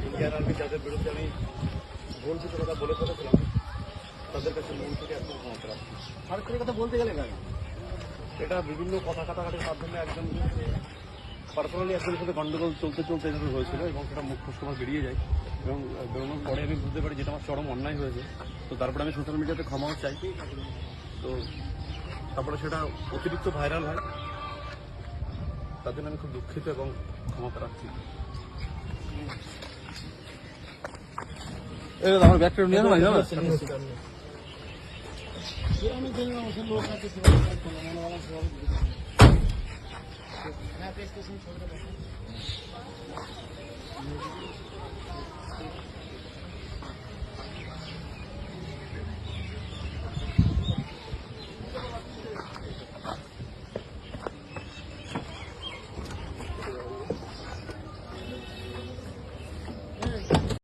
Indian army যাদের বিরুদ্ধে আমি ভুল কিছু কথা বলে ফেলেছিলাম তাদের কাছে মন থেকে একদম ক্ষমতা রাখছি কথা বলতে গেলে কেন এটা বিভিন্ন কথা কাটাকাটির মাধ্যমে একজন পার্সোনালি একজনের সাথে গন্ডগোল চলতে চলতে এভাবে হয়েছিল এবং সেটা মুখ সময় বেরিয়ে যায় এবং বেরোনোর পরে আমি বুঝতে পারি যেটা আমার চরম অন্যায় হয়েছে। তো তারপরে আমি সোশ্যাল মিডিয়াতে ক্ষমাও চাই। তো তারপরে সেটা অতিরিক্ত ভাইরাল হয়। তার জন্য আমি খুব দুঃখিত এবং ক্ষমা রাখছি আমার ব্যাগটা নিয়ে Solamente hay una mujer loca que se va a estar con la mano balanceada. Nada, es que es un chorro.